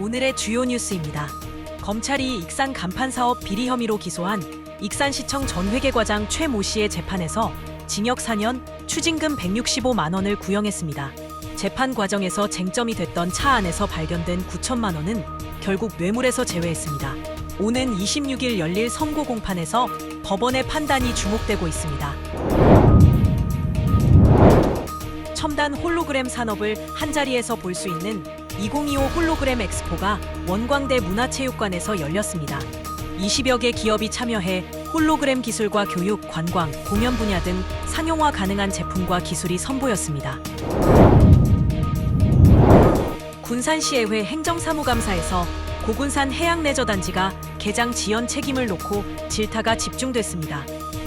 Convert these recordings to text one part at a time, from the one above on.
오늘의 주요 뉴스입니다. 검찰이 익산 간판 사업 비리 혐의로 기소한 익산시청 전 회계과장 최 모 씨의 재판에서 징역 4년, 추징금 165만 원을 구형했습니다. 재판 과정에서 쟁점이 됐던 차 안에서 발견된 9천만 원은 결국 뇌물에서 제외했습니다. 오는 26일 열릴 선고 공판에서 법원의 판단이 주목되고 있습니다. 첨단 홀로그램 산업을 한자리에서 볼 수 있는 2025 홀로그램 엑스포가 원광대 문화체육관에서 열렸습니다. 20여 개 기업이 참여해 홀로그램 기술과 교육, 관광, 공연 분야 등 상용화 가능한 제품과 기술이 선보였습니다. 군산시의회 행정사무감사에서 고군산 해양 레저 단지가 개장 지연 책임을 놓고 질타가 집중됐습니다.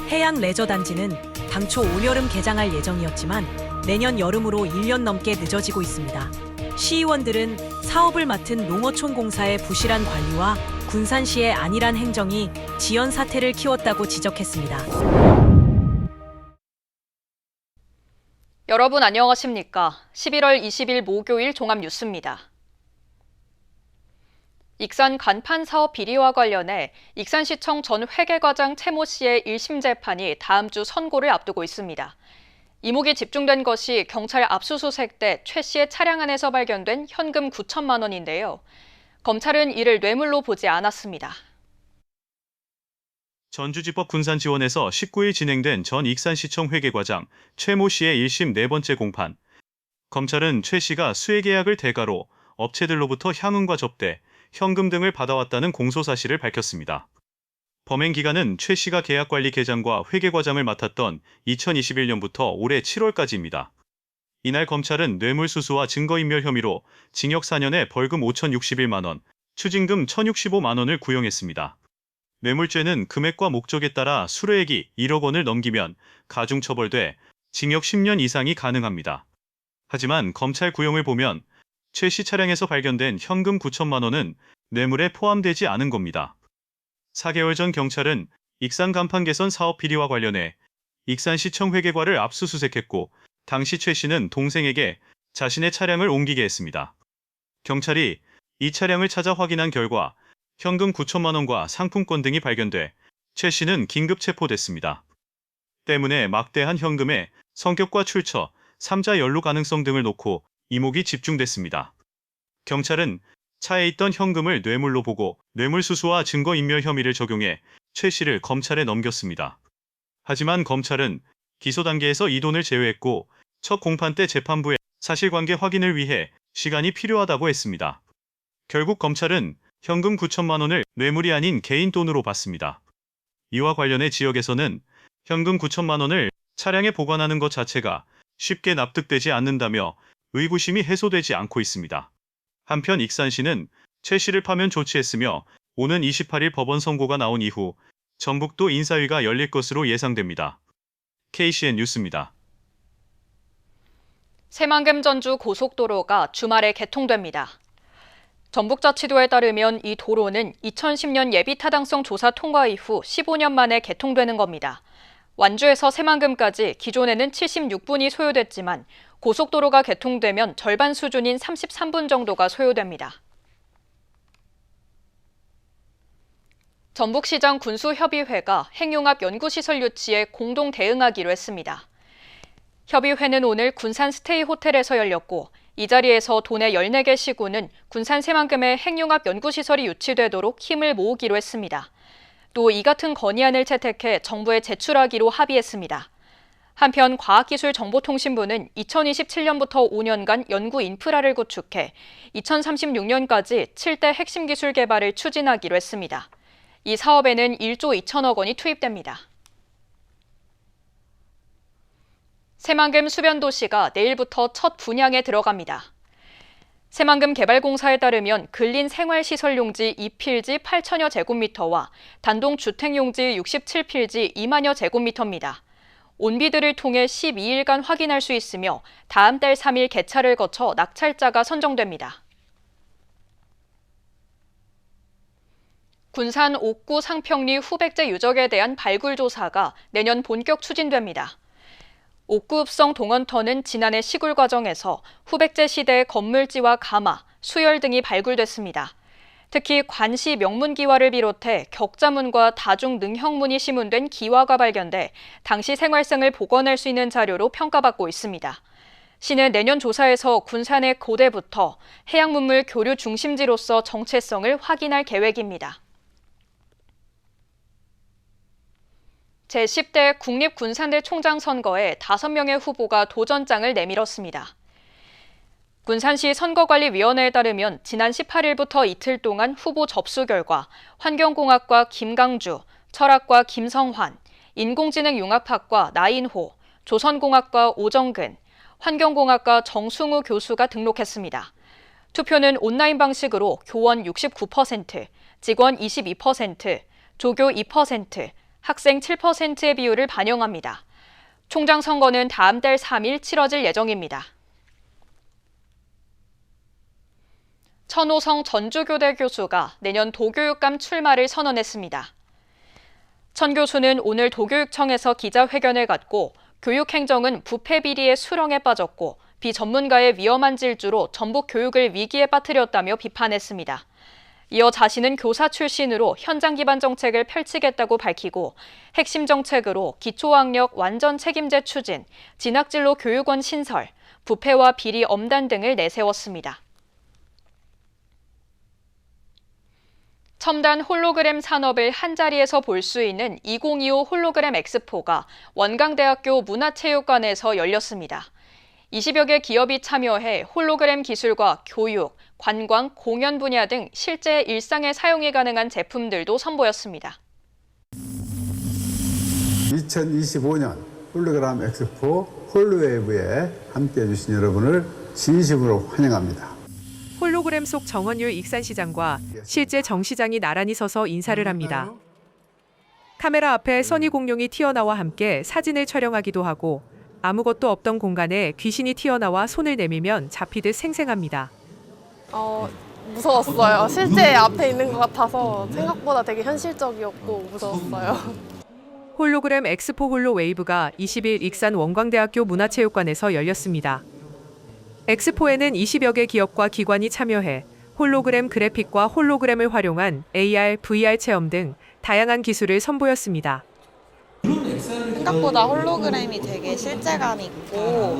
해양 레저 단지는 당초 올여름 개장할 예정이었지만 내년 여름으로 1년 넘게 늦어지고 있습니다. 시의원들은 사업을 맡은 농어촌 공사의 부실한 관리와 군산시의 안일한 행정이 지연 사태를 키웠다고 지적했습니다. 여러분 안녕하십니까? 11월 20일 목요일 종합 뉴스입니다. 익산 간판 사업 비리와 관련해 익산시청 전 회계과장 최모 씨의 1심 재판이 다음 주 선고를 앞두고 있습니다. 이목이 집중된 것이 경찰 압수수색 때 최 씨의 차량 안에서 발견된 현금 9천만 원인데요. 검찰은 이를 뇌물로 보지 않았습니다. 전주지법 군산지원에서 19일 진행된 전 익산시청 회계과장 최모 씨의 1심 네 번째 공판. 검찰은 최 씨가 수혜계약을 대가로 업체들로부터 향응과 접대, 현금 등을 받아왔다는 공소 사실을 밝혔습니다. 범행 기간은 최 씨가 계약관리 계장과 회계과장을 맡았던 2021년부터 올해 7월까지입니다. 이날 검찰은 뇌물수수와 증거인멸 혐의로 징역 4년에 벌금 5,061만 원, 추징금 1,065만 원을 구형했습니다. 뇌물죄는 금액과 목적에 따라 수뢰액이 1억 원을 넘기면 가중처벌돼 징역 10년 이상이 가능합니다. 하지만 검찰 구형을 보면 최 씨 차량에서 발견된 현금 9천만 원은 뇌물에 포함되지 않은 겁니다. 4개월 전 경찰은 익산 간판 개선 사업 비리와 관련해 익산시청 회계과를 압수수색했고 당시 최 씨는 동생에게 자신의 차량을 옮기게 했습니다. 경찰이 이 차량을 찾아 확인한 결과 현금 9천만 원과 상품권 등이 발견돼 최 씨는 긴급 체포됐습니다. 때문에 막대한 현금에 성격과 출처, 삼자 연루 가능성 등을 놓고 이목이 집중됐습니다. 경찰은 차에 있던 현금을 뇌물로 보고 뇌물수수와 증거인멸 혐의를 적용해 최 씨를 검찰에 넘겼습니다. 하지만 검찰은 기소 단계에서 이 돈을 제외했고 첫 공판 때 재판부에 사실관계 확인을 위해 시간이 필요하다고 했습니다. 결국 검찰은 현금 9천만 원을 뇌물이 아닌 개인 돈으로 받습니다. 이와 관련해 지역에서는 현금 9천만 원을 차량에 보관하는 것 자체가 쉽게 납득되지 않는다며 의구심이 해소되지 않고 있습니다. 한편 익산시는 최 씨를 파면 조치했으며 오는 28일 법원 선고가 나온 이후 전북도 인사위가 열릴 것으로 예상됩니다. KCN 뉴스입니다. 새만금 전주 고속도로가 주말에 개통됩니다. 전북자치도에 따르면 이 도로는 2010년 예비 타당성 조사 통과 이후 15년 만에 개통되는 겁니다. 완주에서 새만금까지 기존에는 76분이 소요됐지만 고속도로가 개통되면 절반 수준인 33분 정도가 소요됩니다. 전북시장 군수협의회가 행용합 연구시설 유치에 공동 대응하기로 했습니다. 협의회는 오늘 군산 스테이 호텔에서 열렸고 이 자리에서 도내 14개 시군은 군산 새만금의 핵융합 연구시설이 유치되도록 힘을 모으기로 했습니다. 또 이 같은 건의안을 채택해 정부에 제출하기로 합의했습니다. 한편 과학기술정보통신부는 2027년부터 5년간 연구 인프라를 구축해 2036년까지 7대 핵심 기술 개발을 추진하기로 했습니다. 이 사업에는 1조 2천억 원이 투입됩니다. 새만금 수변도시가 내일부터 첫 분양에 들어갑니다. 새만금 개발공사에 따르면 근린 생활시설 용지 2필지 8천여 제곱미터와 단독 주택 용지 67필지 2만여 제곱미터입니다. 온비들을 통해 12일간 확인할 수 있으며 다음 달 3일 개차를 거쳐 낙찰자가 선정됩니다. 군산 옥구 상평리 후백제 유적에 대한 발굴 조사가 내년 본격 추진됩니다. 옥구읍성 동원터는 지난해 시굴 과정에서 후백제 시대의 건물지와 가마, 수열 등이 발굴됐습니다. 특히 관시 명문기와를 비롯해 격자문과 다중 능형문이 시문된 기와가 발견돼 당시 생활상을 복원할 수 있는 자료로 평가받고 있습니다. 시는 내년 조사에서 군산의 고대부터 해양문물 교류 중심지로서 정체성을 확인할 계획입니다. 제10대 국립군산대 총장 선거에 5명의 후보가 도전장을 내밀었습니다. 군산시 선거관리위원회에 따르면 지난 18일부터 이틀 동안 후보 접수 결과 환경공학과 김강주, 철학과 김성환, 인공지능융합학과 나인호, 조선공학과 오정근, 환경공학과 정승우 교수가 등록했습니다. 투표는 온라인 방식으로 교원 69%, 직원 22%, 조교 2%, 학생 7%의 비율을 반영합니다. 총장 선거는 다음 달 3일 치러질 예정입니다. 천호성 전주교대 교수가 내년 도교육감 출마를 선언했습니다. 천 교수는 오늘 도교육청에서 기자회견을 갖고 교육행정은 부패 비리의 수렁에 빠졌고 비전문가의 위험한 질주로 전북 교육을 위기에 빠뜨렸다며 비판했습니다. 이어 자신은 교사 출신으로 현장 기반 정책을 펼치겠다고 밝히고 핵심 정책으로 기초학력 완전 책임제 추진, 진학진로 교육원 신설, 부패와 비리 엄단 등을 내세웠습니다. 첨단 홀로그램 산업을 한자리에서 볼 수 있는 2025 홀로그램 엑스포가 원광대학교 문화체육관에서 열렸습니다. 20여 개 기업이 참여해 홀로그램 기술과 교육, 관광, 공연 분야 등 실제 일상에 사용이 가능한 제품들도 선보였습니다. 2025년 홀로그램 엑스포 홀로웨이브에 함께해 주신 여러분을 진심으로 환영합니다. 홀로그램 속 정원율 익산시장과 실제 정 시장이 나란히 서서 인사를 합니다. 카메라 앞에 선희 공룡이 튀어나와 함께 사진을 촬영하기도 하고 아무것도 없던 공간에 귀신이 튀어나와 손을 내밀면 잡히듯 생생합니다. 어, 무서웠어요. 실제 앞에 있는 것 같아서 생각보다 되게 현실적이었고 무서웠어요. 홀로그램 엑스포 홀로 웨이브가 20일 익산 원광대학교 문화체육관에서 열렸습니다. 엑스포에는 20여 개 기업과 기관이 참여해 홀로그램 그래픽과 홀로그램을 활용한 AR, VR 체험 등 다양한 기술을 선보였습니다. 생각보다 홀로그램이 되게 실제감 있고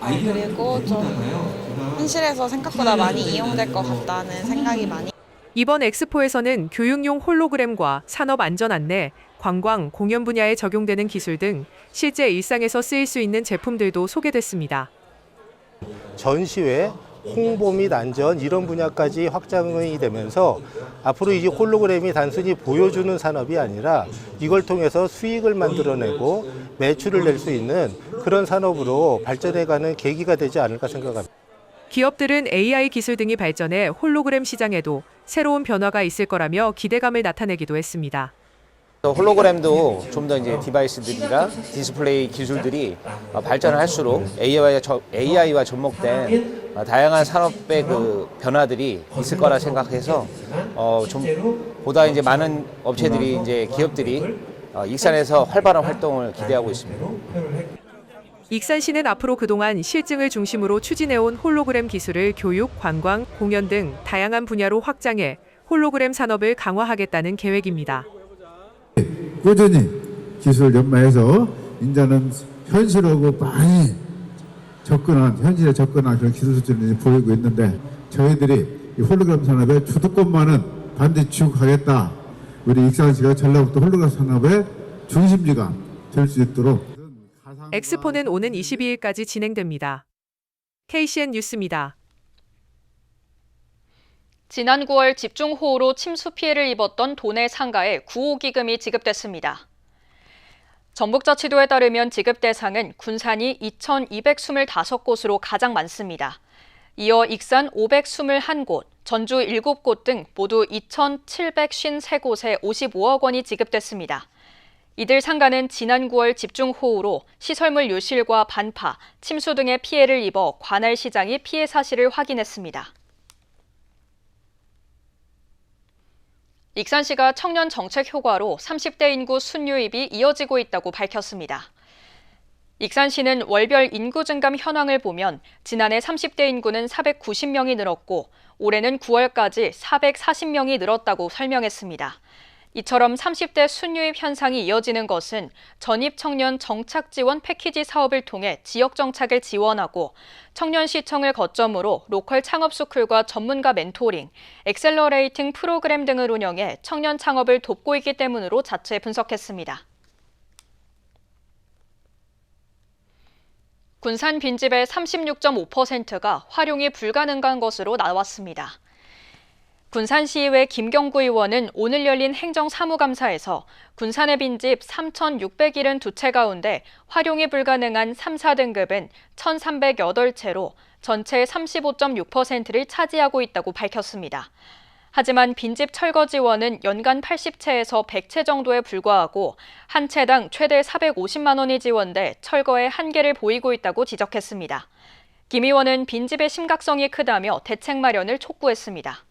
그리고 좀 현실에서 생각보다 많이 이용될 것 같다는 생각이 많이 이번 엑스포에서는 교육용 홀로그램과 산업 안전 안내, 관광, 공연 분야에 적용되는 기술 등 실제 일상에서 쓰일 수 있는 제품들도 소개됐습니다. 전시회, 홍보 및 안전 이런 분야까지 확장이 되면서 앞으로 이 홀로그램이 단순히 보여주는 산업이 아니라 이걸 통해서 수익을 만들어내고 매출을 낼 수 있는 그런 산업으로 발전해가는 계기가 되지 않을까 생각합니다. 기업들은 AI 기술 등이 발전해 홀로그램 시장에도 새로운 변화가 있을 거라며 기대감을 나타내기도 했습니다. 홀로그램도 좀 더 이제 디바이스들이랑 디스플레이 기술들이 어, 발전을 할수록 AI와, AI와 접목된 어, 다양한 산업의 그 변화들이 있을 거라 생각해서 어, 좀 보다 이제 많은 업체들이 이제 기업들이 어, 익산에서 활발한 활동을 기대하고 있습니다. 익산시는 앞으로 그동안 실증을 중심으로 추진해온 홀로그램 기술을 교육, 관광, 공연 등 다양한 분야로 확장해 홀로그램 산업을 강화하겠다는 계획입니다. 꾸준히 기술 연마해서 이제는 현실하고 많이 접근한 현실에 접근한 그런 기술 수준을 보이고 있는데 저희들이 이 홀로그램 산업의 주도권만은 반드시 가겠다. 우리 익산시가 전라북도 홀로그램 산업의 중심지가 될 수 있도록 엑스포는 오는 22일까지 진행됩니다. KCN 뉴스입니다. 지난 9월 집중호우로 침수 피해를 입었던 도내 상가에 구호기금이 지급됐습니다. 전북자치도에 따르면 지급 대상은 군산이 2,225곳으로 가장 많습니다. 이어 익산 521곳, 전주 7곳 등 모두 2,753곳에 55억 원이 지급됐습니다. 이들 상가는 지난 9월 집중호우로 시설물 유실과 반파, 침수 등의 피해를 입어 관할 시장이 피해 사실을 확인했습니다. 익산시가 청년 정책 효과로 30대 인구 순유입이 이어지고 있다고 밝혔습니다. 익산시는 월별 인구 증감 현황을 보면 지난해 30대 인구는 490명이 늘었고 올해는 9월까지 440명이 늘었다고 설명했습니다. 이처럼 30대 순유입 현상이 이어지는 것은 전입 청년 정착 지원 패키지 사업을 통해 지역 정착을 지원하고 청년 시청을 거점으로 로컬 창업 스쿨과 전문가 멘토링, 엑셀러레이팅 프로그램 등을 운영해 청년 창업을 돕고 있기 때문으로 자체 분석했습니다. 군산 빈집의 36.5%가 활용이 불가능한 것으로 나왔습니다. 군산시의회 김경구 의원은 오늘 열린 행정사무감사에서 군산의 빈집 3,672채 가운데 활용이 불가능한 3, 4등급은 1,308채로 전체의 35.6%를 차지하고 있다고 밝혔습니다. 하지만 빈집 철거 지원은 연간 80채에서 100채 정도에 불과하고 한 채당 최대 450만 원이 지원돼 철거에 한계를 보이고 있다고 지적했습니다. 김 의원은 빈집의 심각성이 크다며 대책 마련을 촉구했습니다.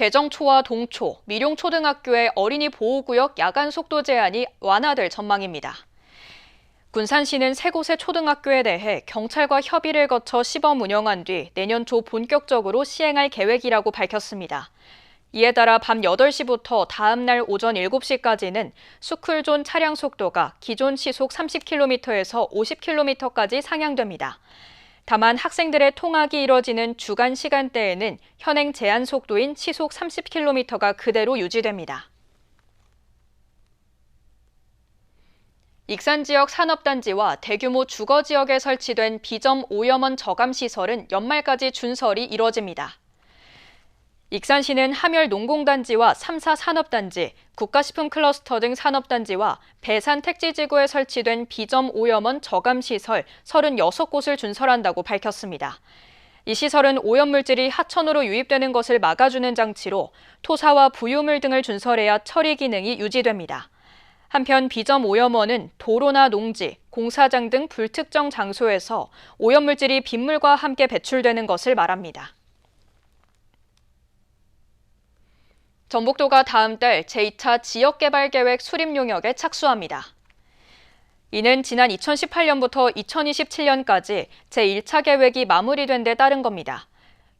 개정초와 동초, 미룡초등학교의 어린이 보호구역 야간 속도 제한이 완화될 전망입니다. 군산시는 세 곳의 초등학교에 대해 경찰과 협의를 거쳐 시범 운영한 뒤 내년 초 본격적으로 시행할 계획이라고 밝혔습니다. 이에 따라 밤 8시부터 다음 날 오전 7시까지는 스쿨존 차량 속도가 기존 시속 30km에서 50km까지 상향됩니다. 다만 학생들의 통학이 이뤄지는 주간 시간대에는 현행 제한 속도인 시속 30km가 그대로 유지됩니다. 익산 지역 산업단지와 대규모 주거 지역에 설치된 비점 오염원 저감 시설은 연말까지 준설이 이뤄집니다. 익산시는 함열 농공단지와 3사 산업단지, 국가식품 클러스터 등 산업단지와 배산 택지지구에 설치된 비점 오염원 저감시설 36곳을 준설한다고 밝혔습니다. 이 시설은 오염물질이 하천으로 유입되는 것을 막아주는 장치로 토사와 부유물 등을 준설해야 처리 기능이 유지됩니다. 한편 비점 오염원은 도로나 농지, 공사장 등 불특정 장소에서 오염물질이 빗물과 함께 배출되는 것을 말합니다. 전북도가 다음 달 제2차 지역개발계획 수립 용역에 착수합니다. 이는 지난 2018년부터 2027년까지 제1차 계획이 마무리된 데 따른 겁니다.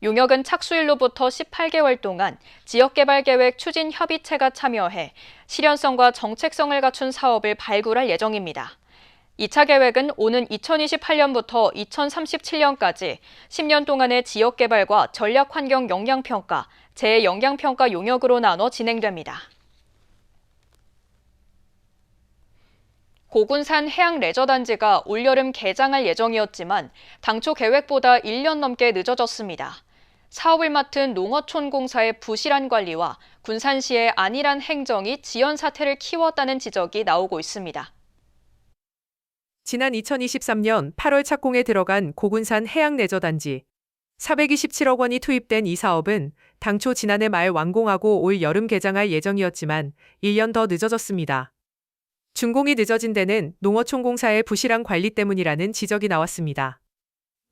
용역은 착수일로부터 18개월 동안 지역개발계획 추진협의체가 참여해 실현성과 정책성을 갖춘 사업을 발굴할 예정입니다. 2차 계획은 오는 2028년부터 2037년까지 10년 동안의 지역개발과 전략환경 영향평가, 재영향평가 용역으로 나눠 진행됩니다. 고군산 해양 레저단지가 올여름 개장할 예정이었지만 당초 계획보다 1년 넘게 늦어졌습니다. 사업을 맡은 농어촌공사의 부실한 관리와 군산시의 안일한 행정이 지연 사태를 키웠다는 지적이 나오고 있습니다. 지난 2023년 8월 착공에 들어간 고군산 해양레저단지 427억 원이 투입된 이 사업은 당초 지난해 말 완공하고 올 여름 개장할 예정이었지만 1년 더 늦어졌습니다. 준공이 늦어진 데는 농어촌공사의 부실한 관리 때문이라는 지적이 나왔습니다.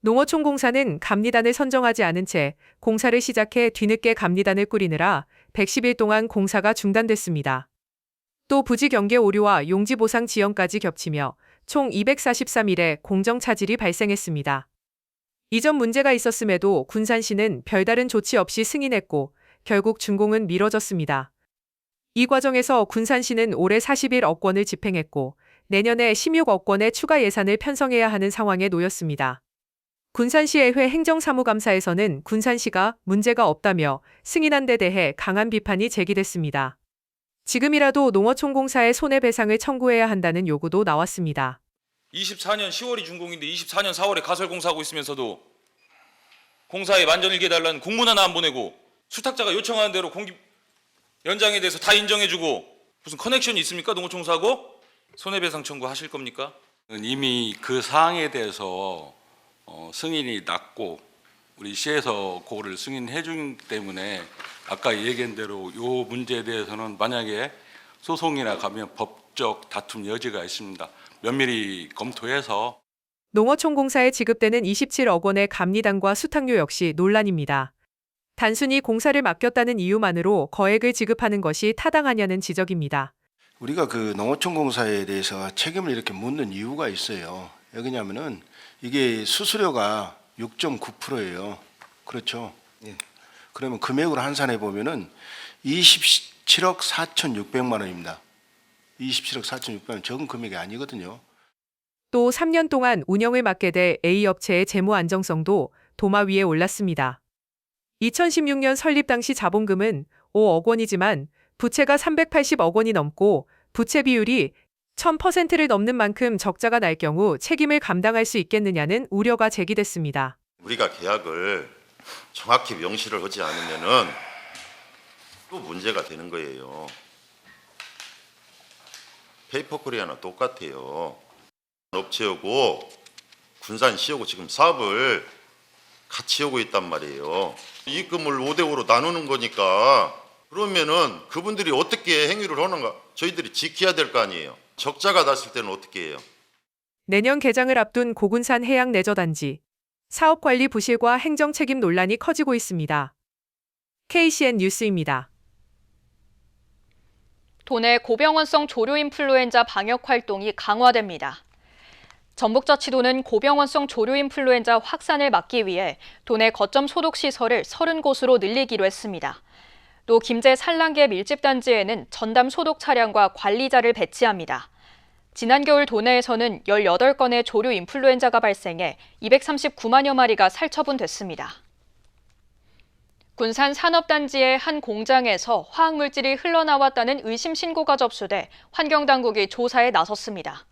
농어촌공사는 감리단을 선정하지 않은 채 공사를 시작해 뒤늦게 감리단을 꾸리느라 110일 동안 공사가 중단됐습니다. 또 부지 경계 오류와 용지 보상 지연까지 겹치며 총 243일의 공정 차질이 발생했습니다. 이전 문제가 있었음에도 군산시는 별다른 조치 없이 승인했고 결국 준공은 미뤄졌습니다. 이 과정에서 군산시는 올해 41억 원을 집행했고 내년에 16억 원의 추가 예산을 편성해야 하는 상황에 놓였습니다. 군산시의회 행정사무감사에서는 군산시가 문제가 없다며 승인한 데 대해 강한 비판이 제기됐습니다. 지금이라도 농어촌공사의 손해배상을 청구해야 한다는 요구도 나왔습니다. 24년 10월이 준공인데 24년 4월에 가설 공사하고 있으면서도 공사에 만전일기 달라는 공문 하나 안 보내고 수탁자가 요청하는 대로 공기 연장에 대해서 다 인정해주고 무슨 커넥션이 있습니까 농어촌사하고 손해배상 청구하실 겁니까? 이미 그 사항에 대해서 어, 승인이 났고 우리 시에서 그거를 승인해 준 때문에 아까 얘기한 대로 요 문제에 대해서는 만약에 소송이나 가면 법적 다툼 여지가 있습니다. 면밀히 검토해서 농어촌공사에 지급되는 27억 원의 감리단과 수탁료 역시 논란입니다. 단순히 공사를 맡겼다는 이유만으로 거액을 지급하는 것이 타당하냐는 지적입니다. 우리가 그 농어촌공사에 대해서 책임을 이렇게 묻는 이유가 있어요. 왜냐면은 이게 수수료가 6.9%예요. 그렇죠? 예. 그러면 금액으로 환산해 보면은 27억 4,600만 원입니다. 27억 4,600만 원 적은 금액이 아니거든요. 또 3년 동안 운영을 맡게 돼 A 업체의 재무 안정성도 도마 위에 올랐습니다. 2016년 설립 당시 자본금은 5억 원이지만 부채가 380억 원이 넘고 부채 비율이 1000%를 넘는 만큼 적자가 날 경우 책임을 감당할 수 있겠느냐는 우려가 제기됐습니다. 우리가 계약을 정확히 명시를 하지 않으면은 또 문제가 되는 거예요. 페이퍼 코리아나 똑같아요. 업체하고 군산시하고 지금 사업을 같이 하고 있단 말이에요. 이익금을 5대 5로 나누는 거니까 그러면은 그분들이 어떻게 행위를 하는가 저희들이 지켜야 될 거 아니에요. 적자가 났을 때는 어떻게 해요? 내년 개장을 앞둔 고군산 해양 레저단지 사업 관리 부실과 행정 책임 논란이 커지고 있습니다. KCN 뉴스입니다. 도내 고병원성 조류 인플루엔자 방역 활동이 강화됩니다. 전북자치도는 고병원성 조류 인플루엔자 확산을 막기 위해 도내 거점 소독 시설을 30곳으로 늘리기로 했습니다. 또 김제 산란계 밀집 단지에는 전담 소독 차량과 관리자를 배치합니다. 지난 겨울 도내에서는 18건의 조류 인플루엔자가 발생해 239만여 마리가 살처분됐습니다. 군산 산업단지의 한 공장에서 화학물질이 흘러나왔다는 의심 신고가 접수돼 환경당국이 조사에 나섰습니다.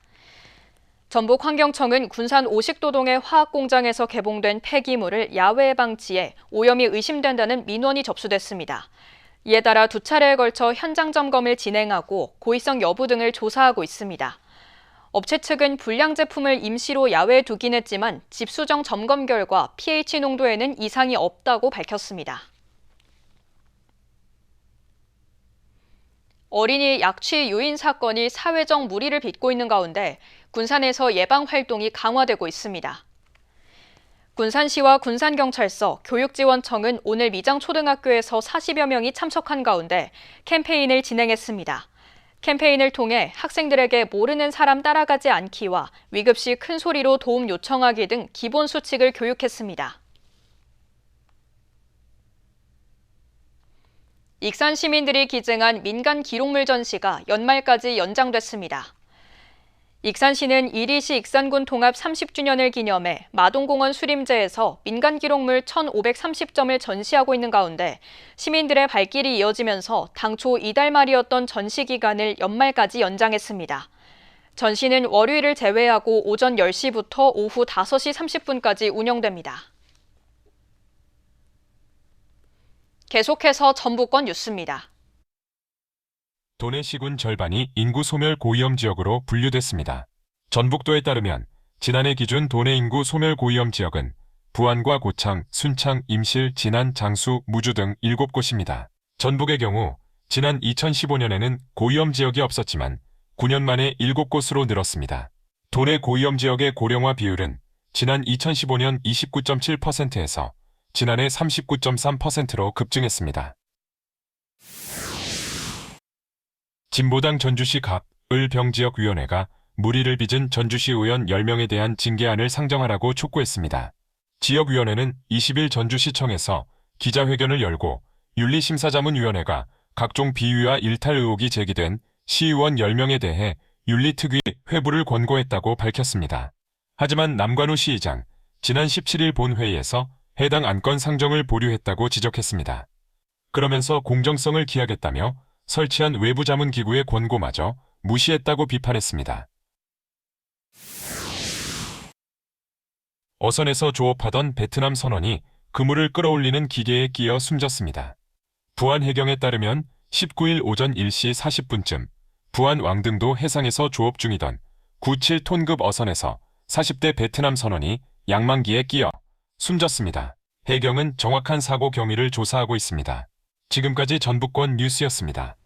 전북 환경청은 군산 오식도동의 화학공장에서 개봉된 폐기물을 야외에 방치해 오염이 의심된다는 민원이 접수됐습니다. 이에 따라 두 차례에 걸쳐 현장 점검을 진행하고 고의성 여부 등을 조사하고 있습니다. 업체 측은 불량 제품을 임시로 야외에 두긴 했지만 집수정 점검 결과 pH 농도에는 이상이 없다고 밝혔습니다. 어린이 약취 유인 사건이 사회적 물의를 빚고 있는 가운데 군산에서 예방 활동이 강화되고 있습니다. 군산시와 군산경찰서, 교육지원청은 오늘 미장초등학교에서 40여 명이 참석한 가운데 캠페인을 진행했습니다. 캠페인을 통해 학생들에게 모르는 사람 따라가지 않기와 위급 시 큰 소리로 도움 요청하기 등 기본 수칙을 교육했습니다. 익산 시민들이 기증한 민간 기록물 전시가 연말까지 연장됐습니다. 익산시는 이리시 익산군 통합 30주년을 기념해 마동공원 수림제에서 민간 기록물 1,530점을 전시하고 있는 가운데 시민들의 발길이 이어지면서 당초 이달 말이었던 전시 기간을 연말까지 연장했습니다. 전시는 월요일을 제외하고 오전 10시부터 오후 5시 30분까지 운영됩니다. 계속해서 전북권 뉴스입니다. 도내 시군 절반이 인구 소멸 고위험 지역으로 분류됐습니다. 전북도에 따르면 지난해 기준 도내 인구 소멸 고위험 지역은 부안과 고창, 순창, 임실, 진안, 장수, 무주 등 7곳입니다. 전북의 경우 지난 2015년에는 고위험 지역이 없었지만 9년 만에 7곳으로 늘었습니다. 도내 고위험 지역의 고령화 비율은 지난 2015년 29.7%에서 지난해 39.3%로 급증했습니다. 진보당 전주시 갑, 을 병지역위원회가 무리를 빚은 전주시 의원 10명에 대한 징계안을 상정하라고 촉구했습니다. 지역위원회는 20일 전주시청에서 기자회견을 열고 윤리심사자문위원회가 각종 비위와 일탈 의혹이 제기된 시의원 10명에 대해 윤리특위 회부를 권고했다고 밝혔습니다. 하지만 남관우 시의장, 지난 17일 본회의에서 해당 안건 상정을 보류했다고 지적했습니다. 그러면서 공정성을 기하겠다며 설치한 외부 자문 기구의 권고마저 무시했다고 비판했습니다. 어선에서 조업하던 베트남 선원이 그물을 끌어올리는 기계에 끼어 숨졌습니다. 부안 해경에 따르면 19일 오전 1시 40분쯤 부안 왕등도 해상에서 조업 중이던 97톤급 어선에서 40대 베트남 선원이 양망기에 끼어 숨졌습니다. 해경은 정확한 사고 경위를 조사하고 있습니다. 지금까지 전북권 뉴스였습니다.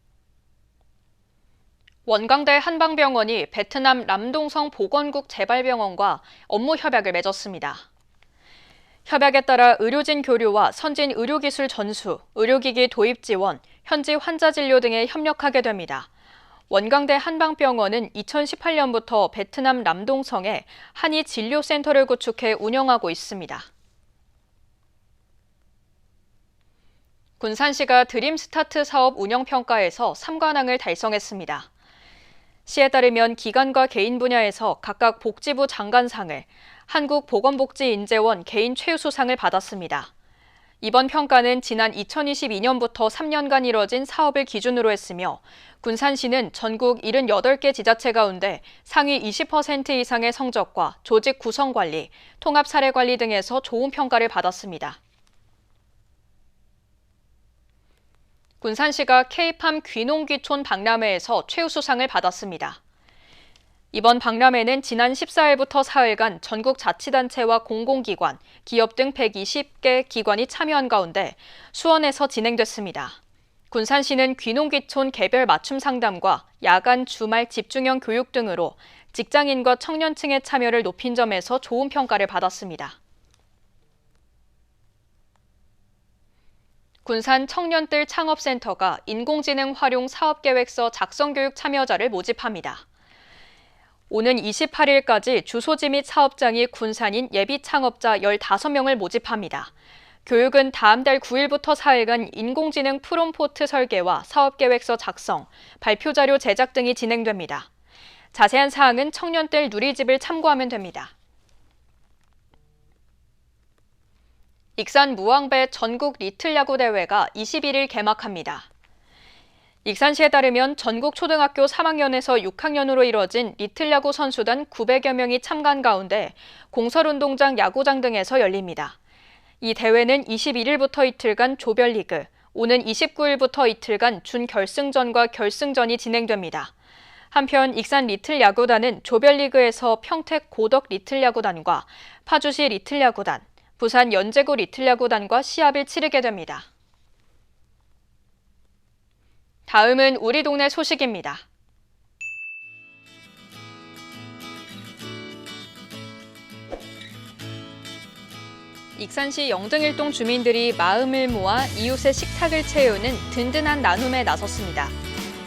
원광대 한방병원이 베트남 남동성 보건국 재발병원과 업무 협약을 맺었습니다. 협약에 따라 의료진 교류와 선진 의료기술 전수, 의료기기 도입 지원, 현지 환자 진료 등에 협력하게 됩니다. 원광대 한방병원은 2018년부터 베트남 남동성에 한의 진료센터를 구축해 운영하고 있습니다. 군산시가 드림스타트 사업 운영평가에서 3관왕을 달성했습니다. 시에 따르면 기관과 개인 분야에서 각각 복지부 장관상을, 한국보건복지인재원 개인 최우수상을 받았습니다. 이번 평가는 지난 2022년부터 3년간 이뤄진 사업을 기준으로 했으며 군산시는 전국 78개 지자체 가운데 상위 20% 이상의 성적과 조직 구성 관리, 통합 사례 관리 등에서 좋은 평가를 받았습니다. 군산시가 K팜 귀농귀촌 박람회에서 최우수상을 받았습니다. 이번 박람회는 지난 14일부터 사흘간 전국 자치단체와 공공기관, 기업 등 120개 기관이 참여한 가운데 수원에서 진행됐습니다. 군산시는 귀농귀촌 개별 맞춤 상담과 야간 주말 집중형 교육 등으로 직장인과 청년층의 참여를 높인 점에서 좋은 평가를 받았습니다. 군산 청년들 창업센터가 인공지능 활용 사업계획서 작성 교육 참여자를 모집합니다. 오는 28일까지 주소지 및 사업장이 군산인 예비 창업자 15명을 모집합니다. 교육은 다음 달 9일부터 4일간 인공지능 프롬포트 설계와 사업계획서 작성, 발표 자료 제작 등이 진행됩니다. 자세한 사항은 청년들 누리집을 참고하면 됩니다. 익산 무왕배 전국 리틀 야구 대회가 21일 개막합니다. 익산시에 따르면 전국 초등학교 3학년에서 6학년으로 이뤄진 리틀 야구 선수단 900여 명이 참가한 가운데 공설운동장 야구장 등에서 열립니다. 이 대회는 21일부터 이틀간 조별리그, 오는 29일부터 이틀간 준결승전과 결승전이 진행됩니다. 한편 익산 리틀 야구단은 조별리그에서 평택 고덕 리틀 야구단과 파주시 리틀 야구단, 부산 연제구 리틀 야구단과 시합을 치르게 됩니다. 다음은 우리 동네 소식입니다. 익산시 영등일동 주민들이 마음을 모아 이웃의 식탁을 채우는 든든한 나눔에 나섰습니다.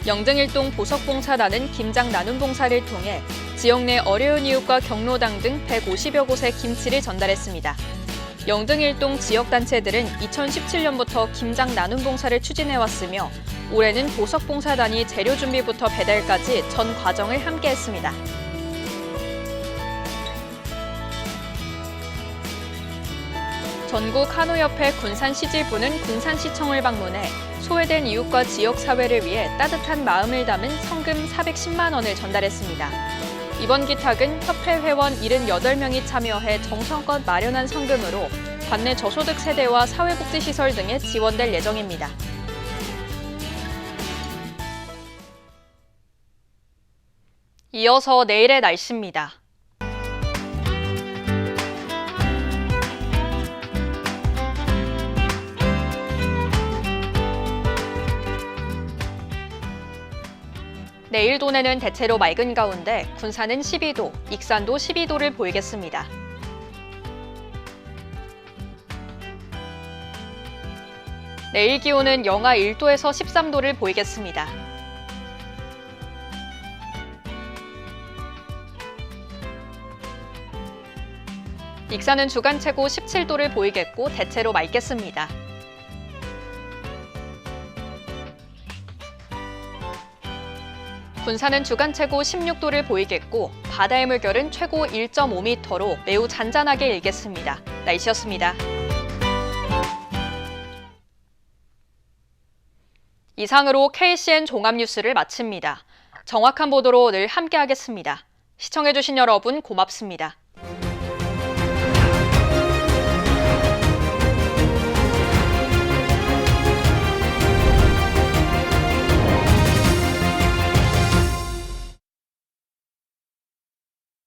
영등일동 보석봉사단은 김장 나눔 봉사를 통해 지역 내 어려운 이웃과 경로당 등 150여 곳에 김치를 전달했습니다. 영등일동 지역단체들은 2017년부터 김장 나눔 봉사를 추진해왔으며 올해는 보석봉사단이 재료 준비부터 배달까지 전 과정을 함께 했습니다. 전국 한우협회 군산시질부는 군산시청을 방문해 소외된 이웃과 지역사회를 위해 따뜻한 마음을 담은 성금 410만 원을 전달했습니다. 이번 기탁은 협회 회원 78명이 참여해 정성껏 마련한 성금으로 관내 저소득 세대와 사회복지시설 등에 지원될 예정입니다. 이어서 내일의 날씨입니다. 내일 도내는 대체로 맑은 가운데 군산은 12도, 익산도 12도를 보이겠습니다. 내일 기온은 영하 1도에서 13도를 보이겠습니다. 익산은 주간 최고 17도를 보이겠고 대체로 맑겠습니다. 군산은 주간 최고 16도를 보이겠고 바다의 물결은 최고 1.5m로 매우 잔잔하게 일겠습니다. 날씨였습니다. 이상으로 KCN 종합뉴스를 마칩니다. 정확한 보도로 늘 함께하겠습니다. 시청해주신 여러분 고맙습니다.